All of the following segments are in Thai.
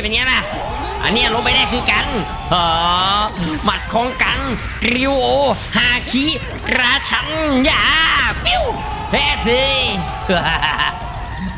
เป็นไงล่ะ อันนี้ลงไปได้คือกันเออหมัดของกันริวโอฮาคิ ราชังยาปิ้วแพ้สิ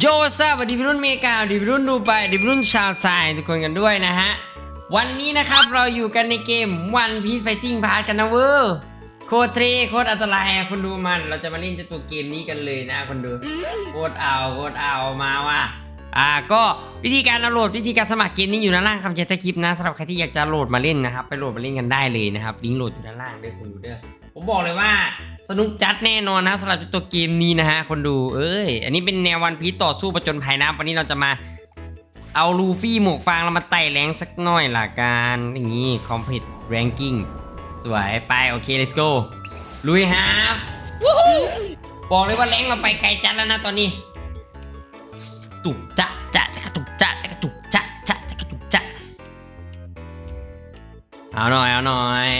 โยซาสวัสดีพี่รุ่นเมกาสวัสดีพี่รุ่นดูไบสวัสดีพี่รุ่นชาวไทยทุกคนกันด้วยนะฮะ วันนี้นะครับเราอยู่กันในเกม One Piece Fighting Pass กันนะเวอร์โคตรเทโคตรอันตรายคนดูมัน เราจะมาเล่นเจ้าตัวเกมนี้กันเลยนะคนดูโคตรเอาโคตรเอามาว่าอ่าก็วิธีการดาวน์โหลดวิธีการสมัครเกมนี้อยู่ด้านล่างคำแชร์ใต้คลิปนะสำหรับใครที่อยากจะโหลดมาเล่นนะครับ ไปโหลดมาเล่นกันได้เลยนะครับลิงก์โหลดอยู่ด้านล่างด้วยคนดูเด้อ ผมบอกเลยว่าสนุกจัดแน่นอนนะสำหรับตัวเกมนี้นะฮะคนดูเอ้ย อันนี้เป็นแนววันพีต่อสู้ประจนภัยนะวันนี้เราจะมาเอาลูฟี่หมวกฟางเรามาไต่แรงสักหน่อยละกันอย่างนี้ complete ranking สวยไปโอเค let's go ลุยฮาฟบอกเลยว่าแรงเราไปไกลจัดแล้วนะตอนนี้ ตุกจะจะจะกระตุกจะจะกระตุกจะจะจะกระตุกจะเอาหน่อยเอาหน่อย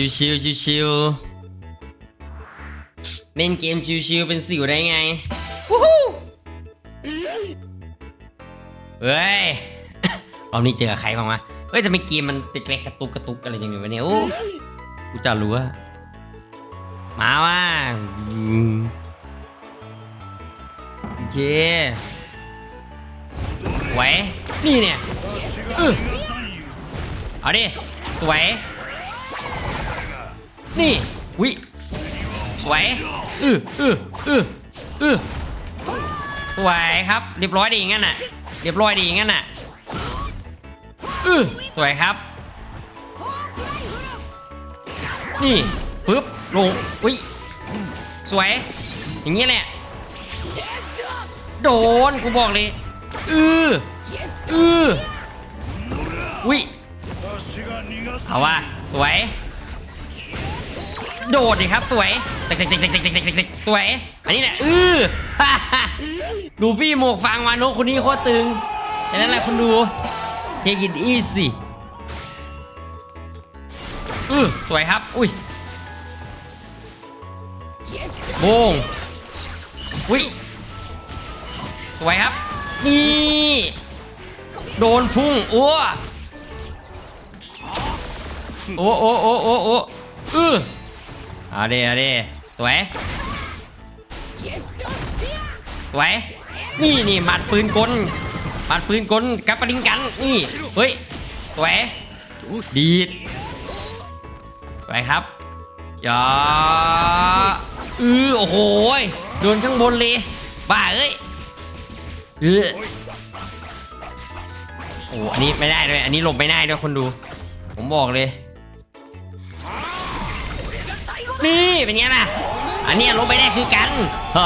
ชิวชิวชิวชิวๆเล่นเกมชิวชิวๆเป็นสิวได้ไงวู้ฮู้เฮ้ยรอบนี้เจอกับใครบ้างวะเฮ้ยทำไมเกมมันติดเล็กกระตุกกระตุกอะไรอย่างเงี้ยวะเนี่ยโอ้กูจะรู้อะมาว่าโอเคสวยนี่เนี่ยอื้อเอาดิสวย นี่วิสวยอืออืออืออือสวยครับ เรียบร้อยดีงั้นน่ะ เรียบร้อยดีงั้นน่ะอือสวยครับ นี่ปึ๊บลงวิสวย อย่างนี้แหละ โดนกูบอกเลย อืออือวิเอาว่าสวย โดดดิครับสวยเด็กเด็กเด็กเด็กเด็กเด็กเด็กสวย อันนี้แหละอือดูฟี่หมวกฟางวานกคนนี้โคตรตึงแต่นั้นแหละคุณดู Take it easy อือสวยครับ อุ้ยโบงอุ้ยสวยครับ นี่ โดนพุ่งโอ้โอ้โอ้โอ้โอ้โอ้อือ เอาเดเอาเดสวยสวยนี่นี่หมัดปืนกลหมัดปืนกลกับปริงกันนี่เฮ้ยสวยดีดสวยครับอย่าอือโอ้โหโดนข้างบนเลยบ้าเอ้ยเออโอ้อันนี้ไม่ได้ด้วยอันนี้หลบไม่ได้ด้วยคนดู ผมบอกเลย นี่เป็นไงล่ะ อันเนี้ยลบไม่ได้คือกันเอ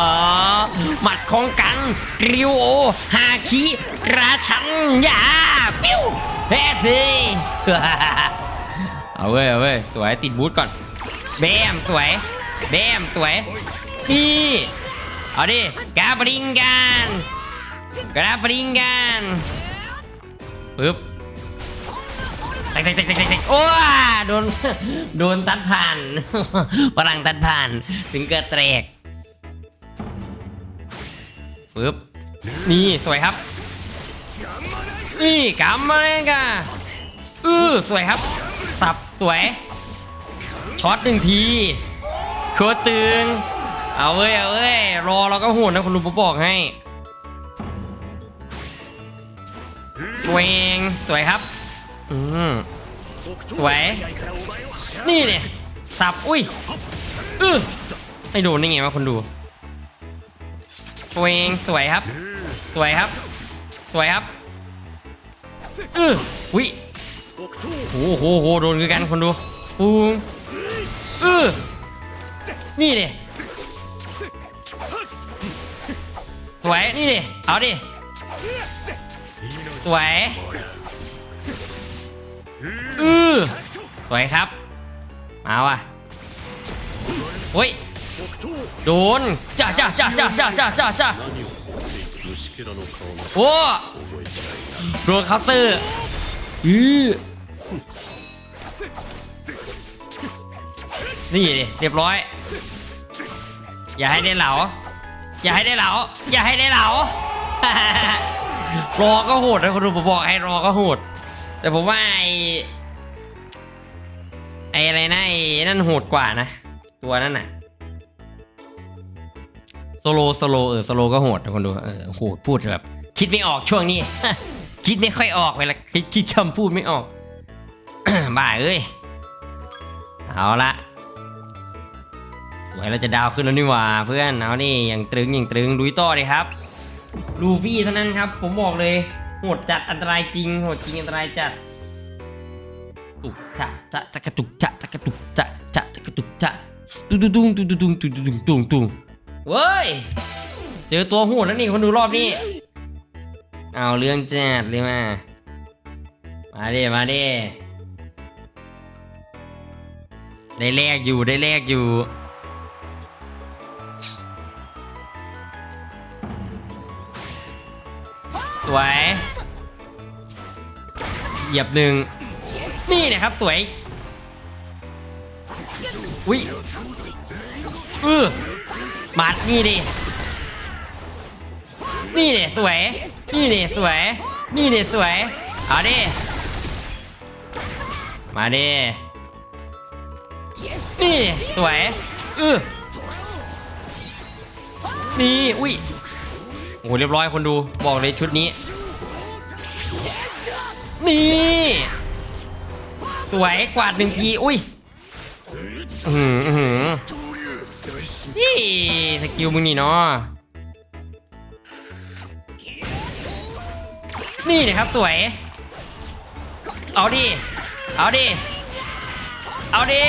อหมัดของกันริวโอฮาคิราชันยาปิ้วแพ้สิเอาเว้ยเอาเว้ยสวยติดบูทก่อนแบมสวยแบมสวยนี่เอาดิกราบริงกันกราบริงกันปึ๊บ เตกเตกเตกเตกเตกโอ้โดนโดนตัดผ่านพลังตัดผ่านถึงเกิดแตกปึ๊บนี่สวยครับ นี่กำมาเลยกะอือสวยครับ สับสวยช็อตหนึ่งทีโคตรตึงเอาเว้ยเอาเว้ยรอเราก็โหดนะคุณลุงผมบอกให้สวยเองสวยครับ อืมสวยนี่เนี่ยสับ อุ้ยอือไม่โดนได้ไงวะคนดูสวยเองสวยครับ สวยครับ สวยครับอืออุ้ยโอ้โหโหโดนกันคนดูปูงอือนี่ดิสวย นี่ดิ เอาดิ สวย อือสวยครับ มาว่ะโอ้ยโดนจ้าจ้าจ้าจ้าจ้าจ้าจ้าจ้าโอ้โดนคัตเตอร์อือนี่เรียบร้อย อย่าให้ได้เหลา อย่าให้ได้เหลา อย่าให้ได้เหลารอก็โหดนะคุณดูผมบอกให้รอก็โหด แต่ผมว่าไอ ไออะไรนะไอนั่นโหดกว่านะ ตัวนั่นน่ะโซโลโซโลเออโซโลก็โหดคนดูเออโหดพูดแบบ คิดไม่ออกช่วงนี้ คิดไม่ค่อยออกเวลาคิดคิดคำพูดไม่ออก บ้าเอ้ยเอาละหวยเราจะดาวขึ้นแล้วนี่หว่าเพื่อนเอานี่อย่างตรึงอย่างตรึงดุยต่อเลยครับลูฟี่เท่านั้นครับ ผมบอกเลยโหดจัดอันตรายจริงโหดจริงอันตรายจัด ตุกจะจะจะกระตุกจะจะกระตุกจะจะจะกระตุกจะตุดุดุงตุดุดุงตุดุดุงตุงตุงเว้ยเจอตัวหูแล้วนี่คนดูรอบนี้ เอาเรื่องแจดเลยมามาดิมาดิได้แลกอยู่ได้แลกอยู่สวยเหยียบหนึ่ง นี่นะครับ สวยอุ้ยเออมาดนี่ดินี่ดิสวย นี่ดิสวย นี่ดิสวย เอาดิ มาดิ นี่สวยเออนี่ อุ้ยโอ้โหเรียบร้อยคนดู บอกเลยชุดนี้ นี่ สวยกวาดหนึ่งทีอุ้ยอือหืออื้อหือนี่สกิลมึงนี่เนาะนี่นะครับสวย เอาดิ เอาดิ เอาดิ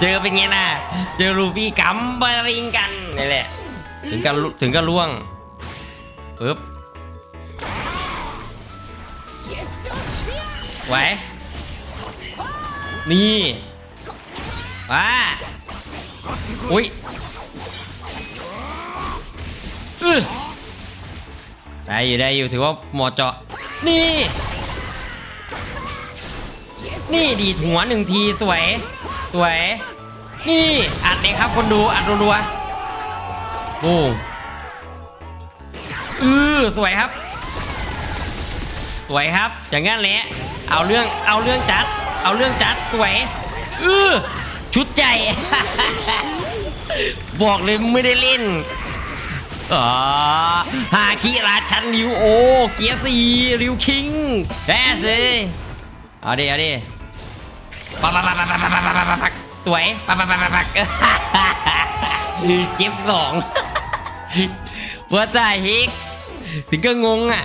เจอเป็นไงน่ะ เจอลูฟี่กัมบาริงกันนี่แหละ ถึงกันถึงกันล่วงปึ๊บ ไหวนี่ว้าอุ้ยได้อยู่ได้อยู่ถือว่าหมาะเจาะ นี่ นี่ดีดหัวหนึ่งทีสวย สวย นี่อัดเลยครับคนดูอัดรัวๆโอ้อือสวยครับ สวยครับ อย่างงั้นแหละ เอาเรื่องเอาเรื่องจัด เอาเรื่องจัดสวยอือชุดใจบอกเลยไม่ได้เล่นอฮาคิราชันริวโอ เกียร์สีริวคิงแด่เลยเอาดิเอาดิปักปักปักปักปักปักปักปักปักสวยปักปักปักปักปักเจ็บสองหัวใจเฮกถึงก็งงอะ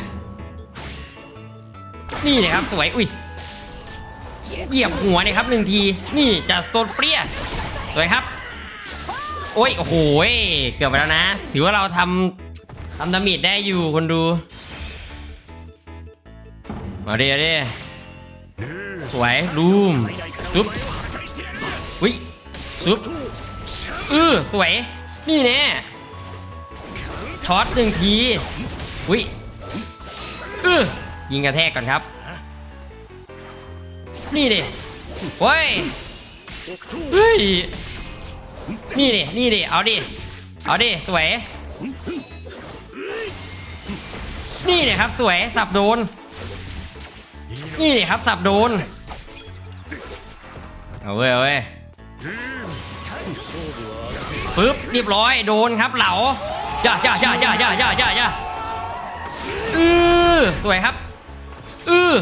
นี่นะครับสวยอุ้ยเหยียบหัวเนี่ยครับหนึ่งทีนี่จะสโตนเฟรียสวยครับ โอ้ยโอ้โหเกือบไปแล้วนะ ถือว่าเราทำทำดามิดได้อยู่คนดู มาดิมาดิสวยรูมซุปอุ้ยซุปเออสวย นี่แน่ช็อตหนึ่งทีอุ้ยเออ ยิงกระแทกก่อนครับ นี่ดิเฮ้ยเฮ้ย นี่ดิ นี่ดิ เอาดิ เอาดิ สวย นี่เลยครับสวย สับโดน นี่ดิครับสับโดน เอาเว้ยเว้ยปึ๊บเรียบร้อยโดนครับเหลาจ้าจ้าจ้าจ้าจ้าจ้าจ้าอือสวยครับ อือ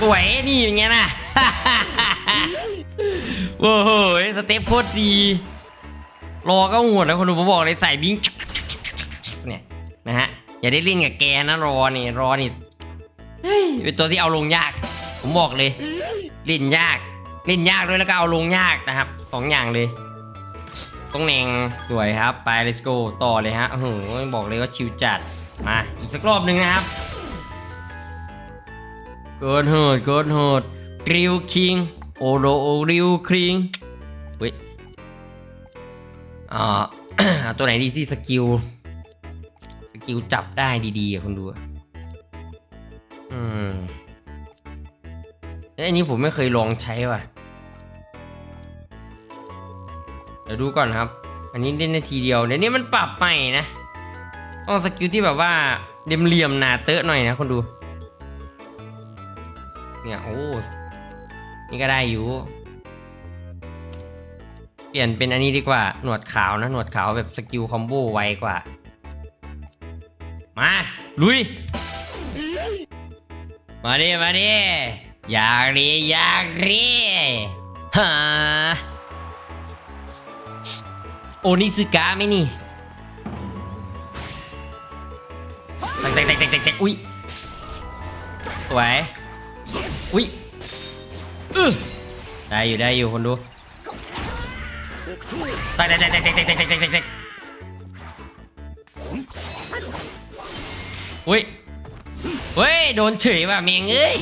สวยนี่เป็นไงนะโอ้โหสเต็ปโคตรดีรอก็หวดแล้วคนดูผมบอกเลยใส่บิงเนี่ยนะฮะอย่าได้เล่นกับแกนะรอนี่รอนี่เฮ้ยเป็นตัวที่เอาลงยาก ผมบอกเลยเล่นยากเล่นยากด้วยแล้วก็เอาลงยากนะครับสองอย่างเลยต้องแนงสวยครับ ไป let's go ต่อเลยฮะโอ้โหบอกเลยว่าชิวจัดมาอีกสักรอบหนึ่งนะครับ กินโหดเกินโหดกริวคิงโอโรโอริวคิงเฮ้ยอ่าตัวไหนดีที่สกิลสกิลจับได้ดีๆอะคุณดูอะอืมเอ้ยอันนี้ผมไม่เคยลองใช้ว่ะเดี๋ยวดูก่อนครับ อันนี้เล่นนาทีเดียวเดี๋ยวนี้มันปรับใหม่นะต้องสกิลที่แบบว่าเดมเหลี่ยมหนาเตอะหน่อยนะคนดู เนี่ยโอ้นี่ก็ได้อยู่ เปลี่ยนเป็นอันนี้ดีกว่า หนวดขาวนะ หนวดขาวแบบสกิลคอมโบไวกว่า มา ลุย มาดิ มาดิอยากรีอยากรีฮะโอนิสึกะไหมนี่แตกแตกแตกแตกแตกแตกอุ้ยสวย อุ้ยได้อยู่ได้อยู่คนดูตกแตกแตกแตกแตกแตกแตกแตกแตกแตกอุ้ยเฮ้ยโดนเฉยว่ะเมงเอ้ย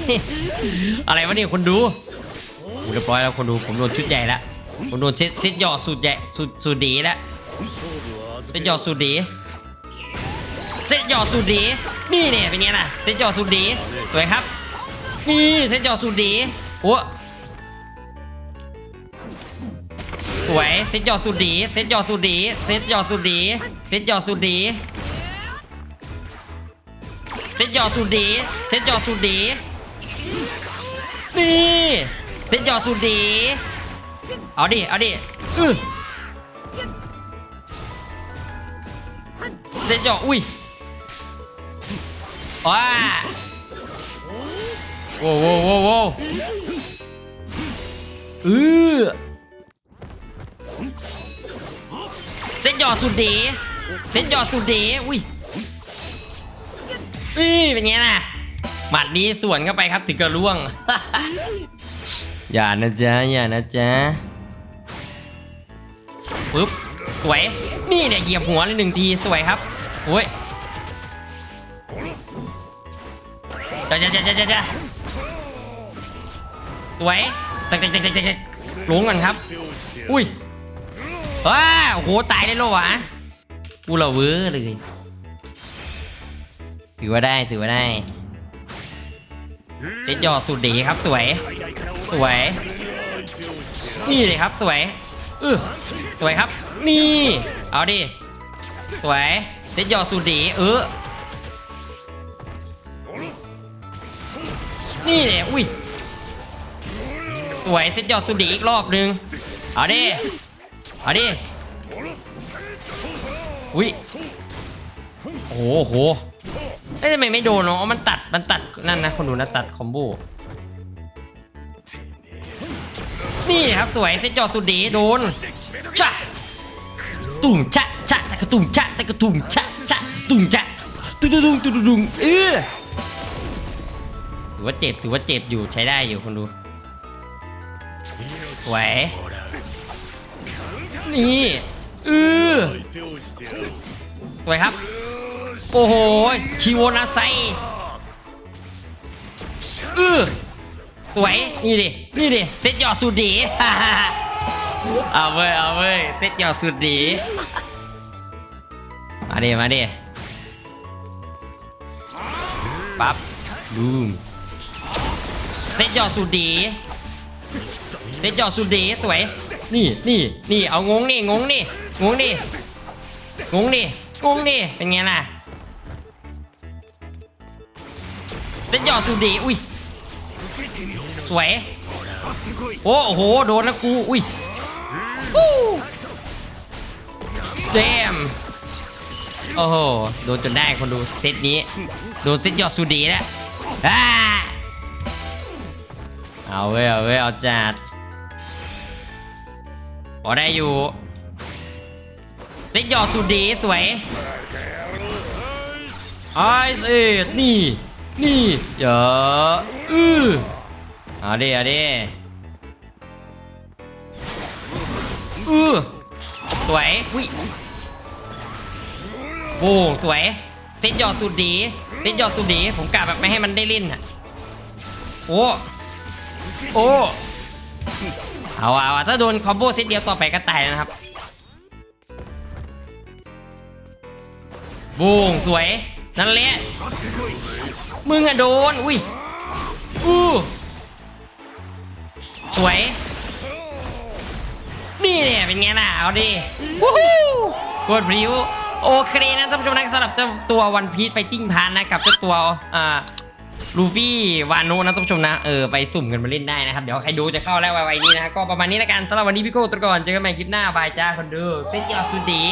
อะไรวะเนี่ยคนดูเรียบร้อยแล้วคนดูผมโดนชุดใหญ่ละผมโดนเซตเซตหยอดสูตรใหญ่สูตรสูตรดีละเซตหยอดสูตรดีเซตหยอดสูตรดีนี่เนี่ยเป็นไงล่ะเซตหยอดสูตรดีสวยครับ นี่เซตหยอดสูตรดีโอ้สวยเซตหยอดสูตรดีเซตหยอดสูตรดีเซตหยอดสูตรดีเซตหยอดสูตรดีเซตหยอดสูตรดีเซตหยอดสูตรดีนี่เซตหยอดสูตรดีเอาดิเอาดิอือเซตหยอดอุ้ยว้า โว้วโว้วโว้โว้วอือเซตหยอดสูตรดีเซตหยอดสูตรดีอุ้ยนี่เป็นไงล่ะหมัดนี้สวนเข้าไปครับถึงกระล่วง อย่านะจ๊ะอย่านะจ๊ะปึ๊บสวยนี่เนี่ยเหยียบหัวเลยหนึ่งทีสวยครับโอ้ยจ้าจ้าจ้าจ้าจ้า สวยตักตักตักตักตักลงก่อนครับ อุ้ยว้าโอ้โหตายเลยเหรอวะกูละเวอร์เลยถือว่าได้ถือว่าได้เจ็ดยอดสุดดีครับสวย สวย นี่เลยครับสวยเออสวยครับ นี่ เอาดิสวยเจ็ดยอดสุดดีเออนี่เลยอุ้ย วยเซตยอดสุดดีอีกรอบนึง เอาดิ เอาดิ อุ้ยโอ้โหโอ้เอ้ยทำไมไม่โดนเนาะมันตัด มันตัด นั่นนะ คนดูนะตัดคอมโบ นี่ครับสวยเซตจอดสุดดีโดนจ้ะตุ่มชะชะตะกระตุ่มชะตะกระตุ่มชะชะตุ่มชะตุ่มตุ่มตุ่มตุ่มเออถือว่าเจ็บถือว่าเจ็บอยู่ใช้ได้อยู่คนดู ไหวนี่อือไหวครับ โอ้โห ชิโวนาไซอือไหวนี่ดิ นี่ดิ เซตยอดสุดดีเอาเว้ย เอาเว้ย เซตยอดสุดดี มาดิ มาดิปั๊บบูมเซตยอดสุดดี เซตยอดสุดดีสวย นี่นี่นี่เอางงนี่งงนี่งงนี่งงดิงงดิเป็นไงล่ะเส้นหยอดสุดดีอุ้ยสวยโอ้โหโดนแล้วกูอุ้ยเจมโอ้โหโดนจนได้คนดูเซตนี้โดนเซตยอดสุดดีแล้วอ่าเอาเว้ยเอาเว้ยเอาจัด พอได้อยู่เล็กหยอดสุดดีสวยไอซ์เอ็ดนี่ นี่เยอะอือเอาดิเอาดิอือสวยวิโอ้สวยต็กยอดสุดดีต็กยอดสุดดีผมกะแบบไม่ให้มันได้เล่นอะโอ้โอ้ เอาอะเอาอะถ้าโดนคอมโบเซตเดียวต่อไปก็ตายนะครับบูงสวย นั่นแหละ มึงอะโดน อุ้ยอู้สวย นี่เนี่ยเป็นไงล่ะ เอาดิวู้ฮู้โคตรพริ้วโอเคนะท่านผู้ชมนะสำหรับเจ้าตัววันพี e ไฟติ้งพานนะกับเจ้าตัวอ่า ลูฟี่วานุนะท่านผู้ชมนะ เออไปสุ่มกันมาเล่นได้นะครับ เดี๋ยวใครดูจะเข้าแล้วไวๆนี้นะก็ประมาณนี้ละกันสำหรับวันนี้พี่โก้ตัวก่อนเจอกันใหม่คลิปหน้าบายจ้าคนดูเซ็ตยอดสุดดี